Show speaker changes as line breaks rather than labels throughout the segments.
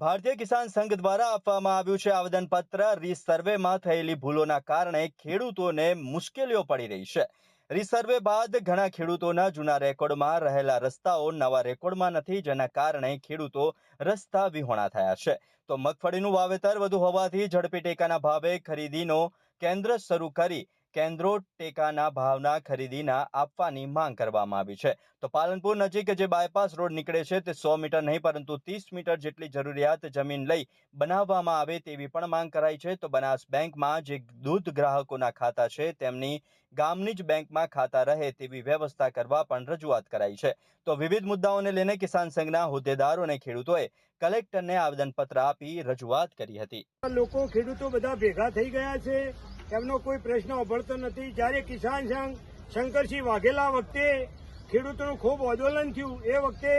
ભારતીય કિસાન સંઘ દ્વારા આપવામાં આવ્યું છે આવેદનપત્ર. રીસર્વેમાં થયેલી ભૂલોના કારણે ખેડૂતોને મુશ્કેલીઓ પડી રહી છે. રીસર્વે બાદ ઘણા ખેડૂતોના જૂના રેકોર્ડમાં રહેલા રસ્તાઓ નવા રેકોર્ડમાં નથી, જેના કારણે ખેડૂતો રસ્તા વિહોણા થયા છે. તો મગફળીનું વાવેતર વધુ હોવાથી ઝડપી ટેકાના ભાવે ખરીદીનો કેન્દ્ર શરૂ કરી કેન્દ્રો ટેકાના ભાવના ખરીદીના આપવાની માંગ કરવામાં આવી છે. તો પાલનપુર નજીક જે બાયપાસ રોડ નીકળે છે તે સો મીટર નહીં, પરંતુ ત્રીસ મીટર જેટલી જરૂરિયાત જમીન લઈ બનાવવામાં આવે તેવી પણ માંગ કરાઈ છે. તો બનાસ બેંકમાં જે દૂધ ગ્રાહકોના ખાતા છે તેમની ગામની જ બેંકમાં ખાતા રહે તેવી વ્યવસ્થા કરવા પણ રજૂઆત કરાઈ છે. તો વિવિધ મુદ્દાઓને લઈને કિસાન સંઘના હોદ્દેદારો અને ખેડૂતોએ કલેક્ટરને આવેદનપત્ર આપી રજૂઆત કરી હતી.
લોકો ખેડૂતો બધા ભેગા થઈ ગયા છે. એમનો કોઈ પ્રશ્ન ઉભરતો નથી. જ્યારે કિસાન સંઘ શંકરસિંહ વાઘેલા વખતે ખેડૂતોનું ખૂબ આંદોલન થયું, એ વખતે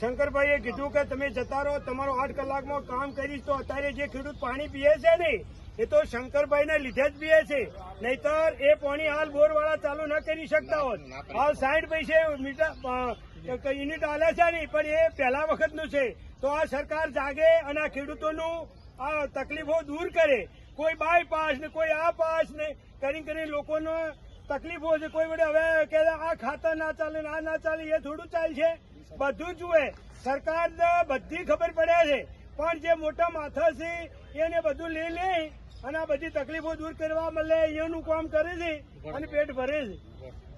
શંકરભાઈએ કીધું કે તમે જતા રહો, તમારો આઠ કલાકમાં કામ કરીશ તો અત્યારે જે ખેડૂત પાણી પીએ છે ને, એ તો શંકરભાઈને લીધે જ પીએ છે. નહીતર એ પાણી હાલ બોરવાળા ચાલુ ન કરી શકતા હોત. હાલ સાઠ પૈસે મીટર યુનિટ આલે છે ને, પણ એ પહેલા વખતનું છે. તો આ સરકાર જાગે અને આ ખેડૂતોનું આ તકલીફો દૂર કરે. કોઈ બાયપાસ ને, કોઈ આ પાસ ને કરી કરીને લોકોનો તકલીફો છે. કોઈ વડે હવે કે આ ખાતર ના ચાલે આ ના ચાલે, એ થોડું ચાલશે બધું જુએ. સરકાર બધી ખબર પડે છે. પણ જે મોટા માથા છે, એને બધું લઈ લે અને આ બધી તકલીફો દૂર કરવા મળે. એનું કામ કરે છે અને પેટ ભરે છે.